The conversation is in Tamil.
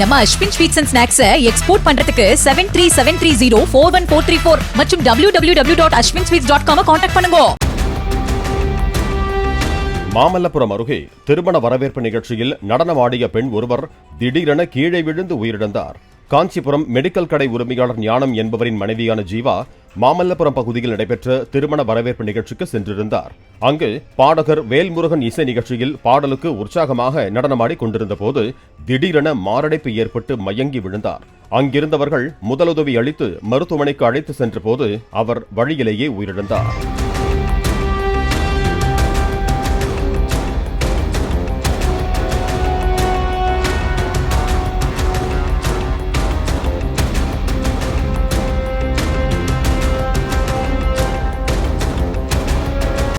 நம்ம அஸ்வின் ஸ்வீட்ஸ் அண்ட் ஸ்நாக்ஸை எக்ஸ்போர்ட் பண்றதுக்கு seven three seven three zero four one four three four மற்றும் W W W dot Ashwin sweets dot com contact பண்ணுங்க. மாமல்லபுரம் அருகே திருமண வரவேற்பு நிகழ்ச்சியில் நடனமாடிய பெண் ஒருவர் திடீரென கீழே விழுந்து உயிரிழந்தார். காஞ்சிபுரம் மெடிக்கல் கடை உரிமையாளர் ஞானம் என்பவரின் மனைவியான ஜீவா மாமல்லபுரம் பகுதியில் நடைபெற்ற திருமண வரவேற்பு நிகழ்ச்சிக்கு சென்றிருந்தார். அங்கு பாடகர் வேல்முருகன் இசை நிகழ்ச்சியில் பாடலுக்கு உற்சாகமாக நடனமாடி கொண்டிருந்த போது திடீரென மாரடைப்பு ஏற்பட்டு மயங்கி விழுந்தார். அங்கிருந்தவர்கள் முதலுதவி அளித்து மருத்துவமனைக்கு அழைத்து சென்றபோது அவர் வழியிலேயே உயிரிழந்தார்.